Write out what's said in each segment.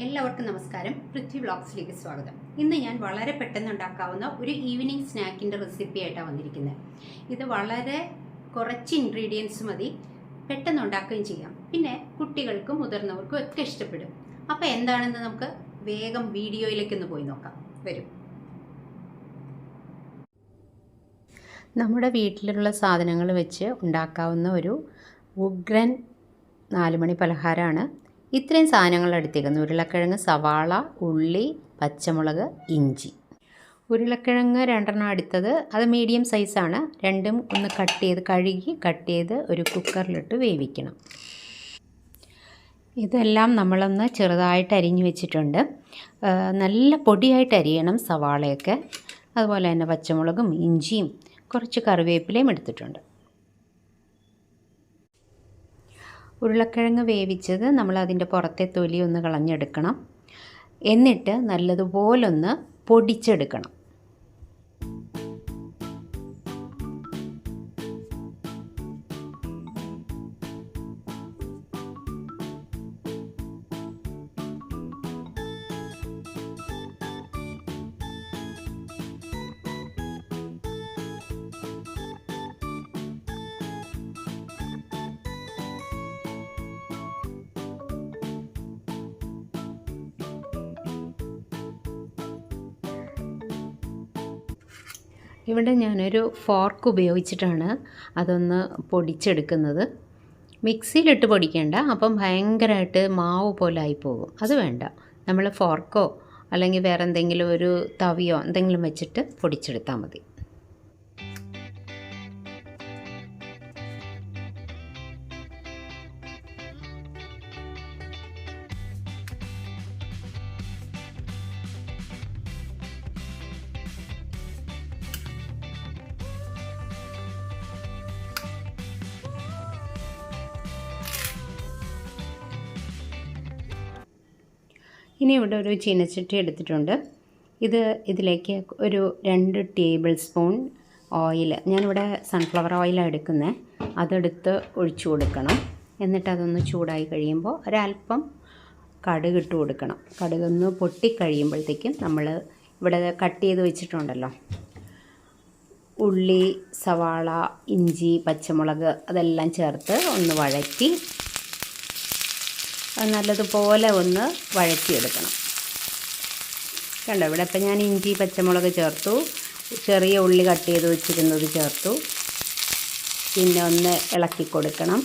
എല്ലാവർക്കും നമസ്കാരം. പൃഥ്വി വ്ളോഗ്സിലേക്ക് സ്വാഗതം. ഇന്ന് ഞാൻ വളരെ പെട്ടെന്ന് ഉണ്ടാക്കാവുന്ന ഒരു ഈവനിങ് സ്നാക്കിന്റെ റെസിപ്പി ആയിട്ടാണ് വന്നിരിക്കുന്നത്. ഇത് വളരെ കുറച്ച് ഇൻഗ്രീഡിയൻസ് മതി. പെട്ടെന്ന് ഉണ്ടാക്കുകയും ചെയ്യാം. പിന്നെ കുട്ടികൾക്കും മുതിർന്നവർക്കും ഒക്കെ ഇഷ്ടപ്പെടും. അപ്പോൾ എന്താണെന്ന് നമുക്ക് വേഗം വീഡിയോയിലേക്ക് ഒന്ന് പോയി നോക്കാം. വരും. നമ്മുടെ വീട്ടിലുള്ള സാധനങ്ങൾ വെച്ച് ഉണ്ടാക്കാവുന്ന ഒരു ഉഗ്രൻ നാലുമണി പലഹാരമാണ്. ഇത്രയും സാധനങ്ങൾ എടുത്തേക്കുന്നത് ഉരുളക്കിഴങ്ങ് സവാള ഉള്ളി പച്ചമുളക് ഇഞ്ചി. ഉരുളക്കിഴങ്ങ് രണ്ടെണ്ണം എടുത്തത് അത് മീഡിയം സൈസാണ് രണ്ടും ഒന്ന് കട്ട് ചെയ്ത് കഴുകി കട്ട് ചെയ്ത് ഒരു കുക്കറിലിട്ട് വേവിക്കണം. ഇതെല്ലാം നമ്മളൊന്ന് ചെറുതായിട്ട് അരിഞ്ഞു വെച്ചിട്ടുണ്ട്. നല്ല പൊടിയായിട്ട് അരിയണം സവാളയൊക്കെ. അതുപോലെ തന്നെ പച്ചമുളകും ഇഞ്ചിയും കുറച്ച് കറിവേപ്പിലയും എടുത്തിട്ടുണ്ട്. ഉരുളക്കിഴങ്ങ് വേവിച്ചത് നമ്മൾ അതിന്റെ പുറത്തെ തൊലി ഒന്ന് കളഞ്ഞെടുക്കണം. എന്നിട്ട് നല്ലതുപോലൊന്ന് പൊടിച്ചെടുക്കണം. ഇവിടെ ഞാനൊരു ഫോർക്ക് ഉപയോഗിച്ചിട്ടാണ് അതൊന്ന് പൊടിച്ചെടുക്കുന്നത്. മിക്സിയിലിട്ട് പൊടിക്കേണ്ട അപ്പം ഭയങ്കരമായിട്ട് മാവ് പോലെ ആയി പോകും അത് വേണ്ട. നമ്മൾ ഫോർക്കോ അല്ലെങ്കിൽ വേറെ എന്തെങ്കിലും ഒരു തവിയോ എന്തെങ്കിലും വെച്ചിട്ട് പൊടിച്ചെടുത്താൽ മതി. ഇനി ഇവിടെ ഒരു ചീനച്ചട്ടി എടുത്തിട്ടുണ്ട്. ഇത് ഇതിലേക്ക് ഒരു രണ്ട് ടേബിൾ സ്പൂൺ ഓയിൽ. ഞാനിവിടെ സൺഫ്ലവർ ഓയിലാണ് എടുക്കുന്നത് അതെടുത്ത് ഒഴിച്ചു കൊടുക്കണം. എന്നിട്ട് അതൊന്ന് ചൂടായി കഴിയുമ്പോൾ ഒരല്പം കടുക് ഇട്ട് കൊടുക്കണം. കടുകൊന്ന് പൊട്ടിക്കഴിയുമ്പോഴത്തേക്കും നമ്മൾ ഇവിടെ കട്ട് ചെയ്ത് വെച്ചിട്ടുണ്ടല്ലോ. ഉള്ളി സവാള ഇഞ്ചി പച്ചമുളക് അതെല്ലാം ചേർത്ത് ഒന്ന് വഴറ്റി നല്ലതുപോലെ ഒന്ന് വഴറ്റിയെടുക്കണം. കണ്ടോ ഇവിടെ ഇപ്പം ഞാൻ ഇഞ്ചി പച്ചമുളക് ചേർത്തു. ചെറിയ ഉള്ളി കട്ട് ചെയ്ത് വെച്ചിരുന്നത് ചേർത്തു. പിന്നെ ഒന്ന് ഇളക്കി കൊടുക്കണം.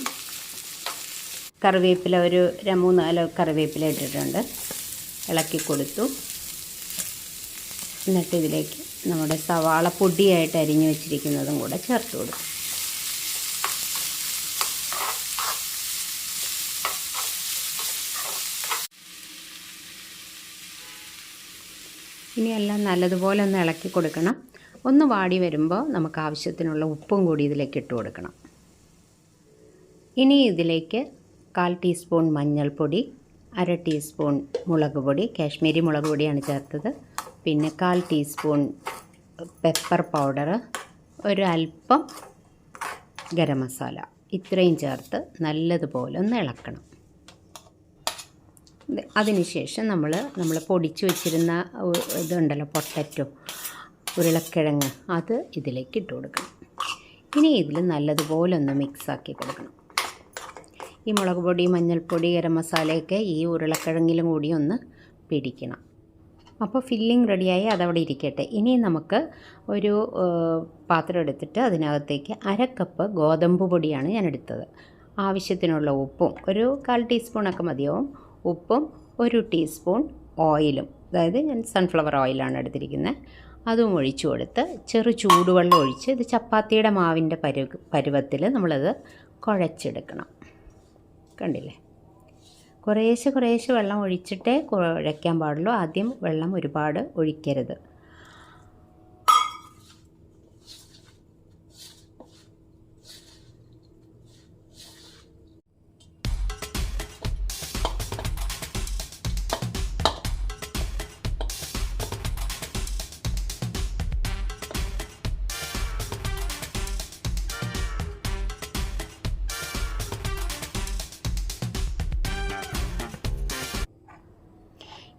കറിവേപ്പില ഒരു മൂന്ന് നാല് കറിവേപ്പില ഇട്ടിട്ടുണ്ട്. ഇളക്കി കൊടുത്തു. എന്നിട്ട് ഇതിലേക്ക് നമ്മുടെ സവാള പൊടിയായിട്ട് അരിഞ്ഞു വെച്ചിരിക്കുന്നതും കൂടെ ചേർത്ത് കൊടുക്കും ഇനി എല്ലാം നല്ലതുപോലെ ഒന്ന് ഇളക്കി കൊടുക്കണം. ഒന്ന് വാടി വരുമ്പോൾ നമുക്ക് ആവശ്യത്തിനുള്ള ഉപ്പും കൂടി ഇതിലേക്ക് ഇട്ട് കൊടുക്കണം. ഇനി ഇതിലേക്ക് കാൽ ടീസ്പൂൺ മഞ്ഞൾപ്പൊടി അര ടീസ്പൂൺ മുളക് പൊടി കാശ്മീരി മുളക് പൊടിയാണ് ചേർത്തത്. പിന്നെ കാൽ ടീസ്പൂൺ പെപ്പർ പൗഡർ ഒരു അല്പം ഗരം മസാല. ഇത്രയും ചേർത്ത് നല്ലതുപോലെ ഒന്ന് ഇളക്കണം. അതിനുശേഷം നമ്മൾ നമ്മൾ പൊടിച്ചു വെച്ചിരുന്ന ഇതുണ്ടല്ലോ പൊട്ടറ്റോ ഉരുളക്കിഴങ്ങ് അത് ഇതിലേക്ക് ഇട്ട് കൊടുക്കണം. ഇനി ഇതിൽ നല്ലതുപോലെ ഒന്ന് മിക്സാക്കി കൊടുക്കണം. ഈ മുളക് പൊടി മഞ്ഞൾപ്പൊടി ഗരം മസാലയൊക്കെ ഈ ഉരുളക്കിഴങ്ങിലും കൂടി ഒന്ന് പിടിക്കണം. അപ്പോൾ ഫില്ലിംഗ് റെഡിയായി അതവിടെ ഇരിക്കട്ടെ. ഇനി നമുക്ക് ഒരു പാത്രം എടുത്തിട്ട് അതിനകത്തേക്ക് അരക്കപ്പ് കപ്പ് ഗോതമ്പ് പൊടിയാണ് ഞാൻ എടുത്തത്. ആവശ്യത്തിനുള്ള ഉപ്പും ഒരു കാൽ ടീസ്പൂണൊക്കെ മതിയാവും. ഉപ്പും ഒരു ടീസ്പൂൺ ഓയിലും. അതായത് ഞാൻ സൺഫ്ലവർ ഓയിലാണ് എടുത്തിരിക്കുന്നത് അതും ഒഴിച്ചു കൊടുത്ത് ചെറു ചൂടുവെള്ളം ഒഴിച്ച് ഇത് ചപ്പാത്തിയുടെ മാവിന്റെ പരു പരുവത്തിൽ നമ്മളത് കുഴച്ചെടുക്കണം. കണ്ടില്ലേ? കുറേശ്ശെ കുറേശ്ശെ വെള്ളം ഒഴിച്ചിട്ടേ കുഴയ്ക്കാൻ പാടുള്ളൂ. ആദ്യം വെള്ളം ഒരുപാട് ഒഴിക്കരുത്.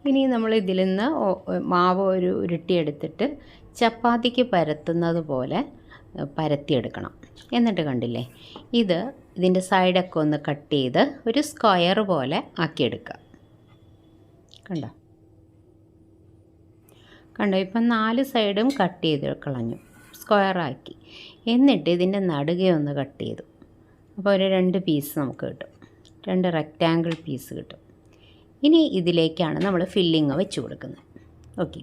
ഇനി നമ്മൾ ഇതിൽ നിന്ന് മാവ് ഒരു ഉരുട്ടിയെടുത്തിട്ട് ചപ്പാത്തിക്ക് പരത്തുന്നത് പോലെ പരത്തിയെടുക്കണം. എന്നിട്ട് കണ്ടില്ലേ? ഇത് ഇതിന്റെ സൈഡൊക്കെ ഒന്ന് കട്ട് ചെയ്ത് ഒരു സ്ക്വയർ പോലെ ആക്കിയെടുക്കുക. കണ്ടോ? കണ്ടോ? ഇപ്പം നാല് സൈഡും കട്ട് ചെയ്ത് കളഞ്ഞു. സ്ക്വയറാക്കി എന്നിട്ട് ഇതിന്റെ നടുകെ ഒന്ന് കട്ട് ചെയ്തു. അപ്പോൾ ഒരു രണ്ട് പീസ് നമുക്ക് കിട്ടും. രണ്ട് റെക്റ്റാങ്കിൾ പീസ് കിട്ടും. ഇനി ഇതിലേക്കാണ് നമ്മൾ ഫില്ലിങ് വെച്ച് കൊടുക്കുന്നത്. ഓക്കെ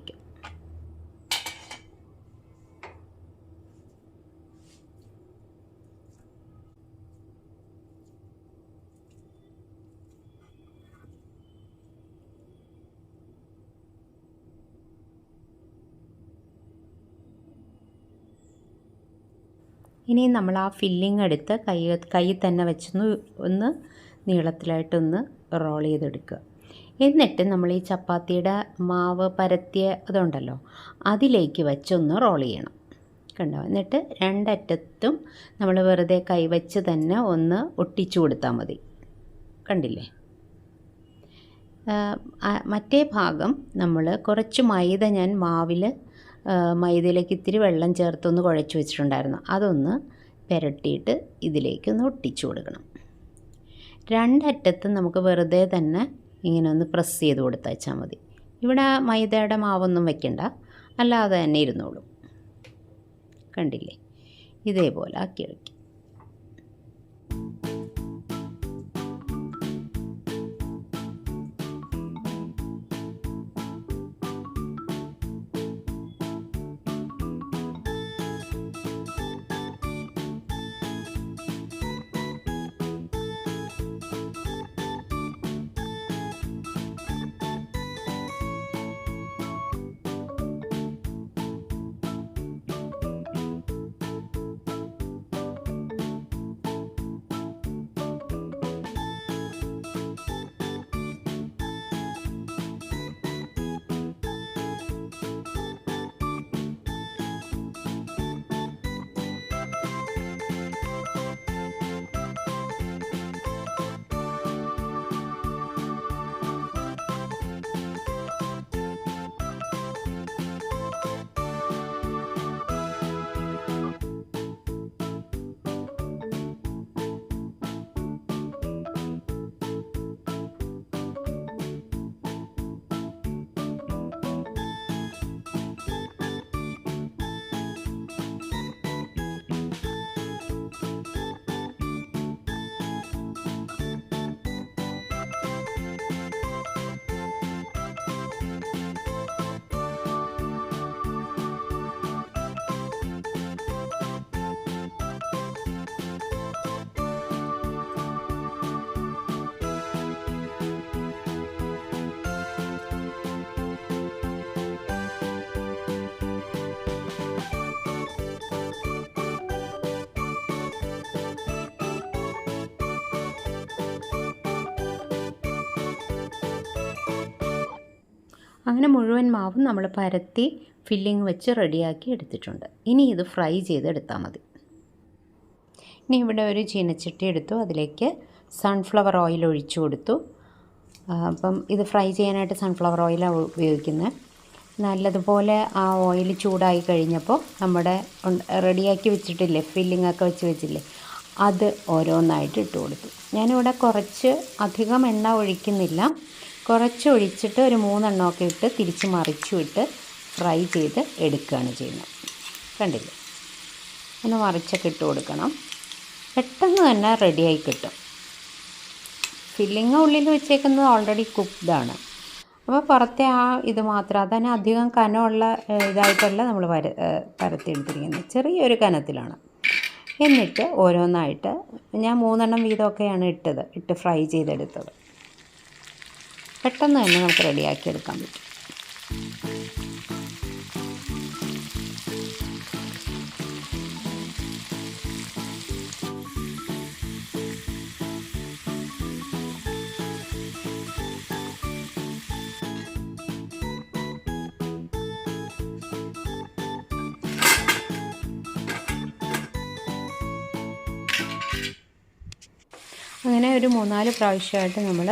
ഇനി നമ്മൾ ആ ഫില്ലിംഗ് എടുത്ത് കൈ കൈ തന്നെ വെച്ചൊന്ന് ഒന്ന് നീളത്തിലായിട്ടൊന്ന് റോൾ ചെയ്തെടുക്കുക. എന്നിട്ട് നമ്മൾ ഈ ചപ്പാത്തിയുടെ മാവ് പരത്തിയ അതുണ്ടല്ലോ അതിലേക്ക് വെച്ചൊന്ന് റോൾ ചെയ്യണം. കണ്ടോ? എന്നിട്ട് രണ്ടറ്റത്തും നമ്മൾ വെറുതെ കൈവച്ച് തന്നെ ഒന്ന് ഒട്ടിച്ചു കൊടുത്താൽ മതി. കണ്ടില്ലേ? മറ്റേ ഭാഗം നമ്മൾ കുറച്ച് മൈദ ഞാൻ മാവിൽ മൈദയിലേക്ക് ഇത്തിരി വെള്ളം ചേർത്തൊന്ന് കുഴച്ച് വെച്ചിട്ടുണ്ടായിരുന്നു. അതൊന്ന് പുരട്ടിയിട്ട് ഇതിലേക്കൊന്ന് ഒട്ടിച്ചു കൊടുക്കണം. രണ്ടറ്റത്തും നമുക്ക് വെറുതെ തന്നെ ഇങ്ങനെ ഒന്ന് പ്രസ് ചെയ്ത് കൊടുത്തയച്ചാൽ മതി. ഇവിടെ മൈദയുടെ മാവൊന്നും വെക്കണ്ട. അല്ലാതെ തന്നെ ഇരുന്നോളും. കണ്ടില്ലേ? ഇതേപോലെ ആക്കിയെടുക്കും. അങ്ങനെ മുഴുവൻ മാവും നമ്മൾ പരത്തി ഫില്ലിങ് വെച്ച് റെഡിയാക്കി എടുത്തിട്ടുണ്ട്. ഇനി ഇത് ഫ്രൈ ചെയ്തെടുത്താൽ മതി. ഇനി ഇവിടെ ഒരു ചീനച്ചട്ടി എടുത്തു. അതിലേക്ക് സൺഫ്ലവർ ഓയിൽ ഒഴിച്ചു കൊടുത്തു. അപ്പം ഇത് ഫ്രൈ ചെയ്യാനായിട്ട് സൺഫ്ലവർ ഓയിലാണ് ഉപയോഗിക്കുന്നത് നല്ലതുപോലെ ആ ഓയിൽ ചൂടായി കഴിഞ്ഞപ്പോൾ നമ്മുടെ റെഡിയാക്കി വെച്ചിട്ടില്ലേ ഫില്ലിംഗ് ഒക്കെ വെച്ച് വെച്ചില്ലേ അത് ഓരോന്നായിട്ട് ഇട്ട് കൊടുത്തു. ഞാനിവിടെ കുറച്ച് അധികം എണ്ണ ഒഴിക്കുന്നില്ല. കുറച്ച് ഒഴിച്ചിട്ട് ഒരു മൂന്നെണ്ണമൊക്കെ ഇട്ട് തിരിച്ച് മറിച്ചു ഇട്ട് ഫ്രൈ ചെയ്ത് എടുക്കുകയാണ് ചെയ്യുന്നത്. കണ്ടില്ലേ? ഒന്ന് മറിച്ചൊക്കെ ഇട്ട് കൊടുക്കണം. പെട്ടെന്ന് തന്നെ റെഡിയായി കിട്ടും. ഫില്ലിങ് ഉള്ളിൽ വെച്ചേക്കുന്നത് ഓൾറെഡി കുക്ക്ഡാണ് അപ്പോൾ പുറത്തെ ആ ഇത് മാത്രം അതന്നെ അധികം കനമുള്ള ഇതായിട്ടല്ല നമ്മൾ പര പരത്തിയെടുത്തിരിക്കുന്നത്. ചെറിയൊരു കനത്തിലാണ്. എന്നിട്ട് ഓരോന്നായിട്ട് ഞാൻ മൂന്നെണ്ണം വീതമൊക്കെയാണ് ഇട്ടത് ഇട്ട് ഫ്രൈ ചെയ്തെടുത്തത്. പെട്ടെന്ന് തന്നെ നമുക്ക് റെഡിയാക്കി എടുക്കാൻ പറ്റും. അങ്ങനെ ഒരു മൂന്നാൽ പ്രാവശ്യമായിട്ട് നമ്മൾ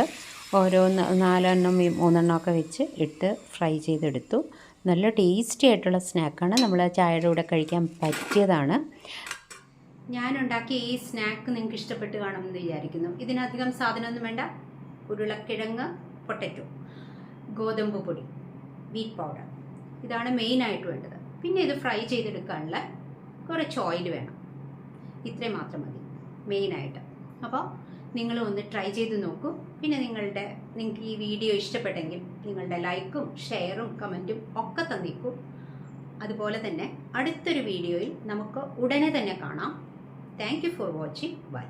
ഓരോ നാലെണ്ണം മൂന്നെണ്ണമൊക്കെ വെച്ച് ഇട്ട് ഫ്രൈ ചെയ്തെടുത്തു. നല്ല ടേസ്റ്റി ആയിട്ടുള്ള സ്നാക്കാണ്. നമ്മൾ ചായയുടെ കൂടെ കഴിക്കാൻ പറ്റിയതാണ്. ഞാനുണ്ടാക്കിയ ഈ സ്നാക്ക് നിങ്ങൾക്ക് ഇഷ്ടപ്പെട്ട് കാണുമെന്ന് വിചാരിക്കുന്നു. ഇതിനധികം സാധനമൊന്നും വേണ്ട. ഉരുളക്കിഴങ്ങ് പൊട്ടറ്റോ ഗോതമ്പ് പൊടി വീറ്റ് പൗഡർ ഇതാണ് മെയിനായിട്ട് വേണ്ടത്. പിന്നെ ഇത് ഫ്രൈ ചെയ്തെടുക്കാനുള്ള കുറച്ച് ഓയിൽ വേണം. ഇത്രയും മാത്രം മതി. മെയിനായിട്ട് അപ്പോൾ നിങ്ങൾ ഒന്ന് ട്രൈ ചെയ്ത് നോക്കൂ. പിന്നെ നിങ്ങളുടെ നിങ്ങൾക്ക് ഈ വീഡിയോ ഇഷ്ടപ്പെട്ടെങ്കിൽ നിങ്ങളുടെ ലൈക്കും ഷെയറും കമന്റും ഒക്കെ തന്നിക്കൂ. അതുപോലെ തന്നെ അടുത്തൊരു വീഡിയോയിൽ നമുക്ക് ഉടനെ തന്നെ കാണാം. Thank for watching bye